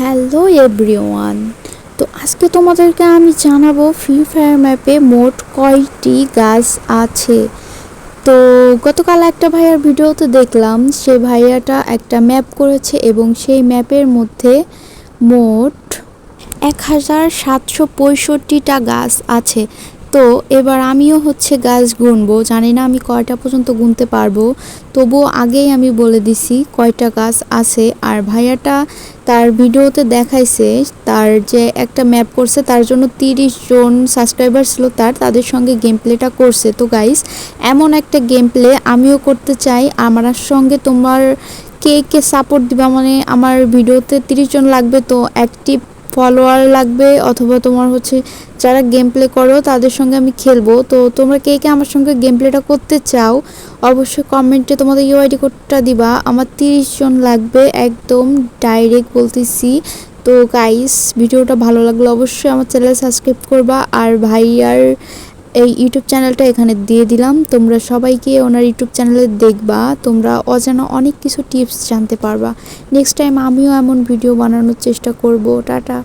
Hello everyone. তো আজকে তোমাদেরকে আমি জানাব ফ্রি ফায়ার ম্যাপে মোট কয়টি গাছ আছে। তো গতকাল একটা ভাইয়ার ভিডিওতে দেখলাম, সে ভাইয়াটা একটা ম্যাপ করেছে এবং সেই ম্যাপের মধ্যে মোট এক হাজার সাতশো পঁয়ষট্টিটা গাছ আছে। তো এবার আমিও হচ্ছে গাছ গুনবো। জানি না আমি কয়টা পর্যন্ত গুনতে পারব। তবুও আগেই আমি বলে দিছি কয়টা গাছ আছে। আর ভাইয়াটা তার ভিডিওতে দেখাইছে, তার যে একটা ম্যাপ করছে, তার জন্য তিরিশ জন সাবস্ক্রাইবার ছিল তার, তাদের সঙ্গে গেম প্লেটা করছে। তো গাইস এমন একটা গেম প্লে আমিও করতে চাই। আমার সঙ্গে তোমার কে কে সাপোর্ট দিবা মানে আমার ভিডিওতে তিরিশ জন লাগবে, তো অ্যাক্টিভ ফলোয়ার লাগবে অথবা তোমার হচ্ছে যারা গেম প্লে করো, তাদের সঙ্গে আমি খেলব। তো তোমরা কে কে আমার সঙ্গে গেম প্লেটা করতে চাও, অবশ্যই কমেন্টে তোমাদের ইউআইডি কোডটা দিবা। আমার তিরিশ জন লাগবে, একদম ডাইরেক্ট বলতেছি। তো গাইস ভিডিওটা ভালো লাগলে অবশ্যই আমার চ্যানেল সাবস্ক্রাইব করবা। আর ভাইয়ার এই ইউটিউব চ্যানেলটা এখানে দিয়ে দিলাম। তোমরা সবাইকে ওনার ইউটিউব চ্যানেলে দেখবা। তোমরা অজানা অনেক কিছু টিপস জানতে পারবা। নেক্সট টাইম আমিও এমন ভিডিও বানানোর চেষ্টা করব। টাটা।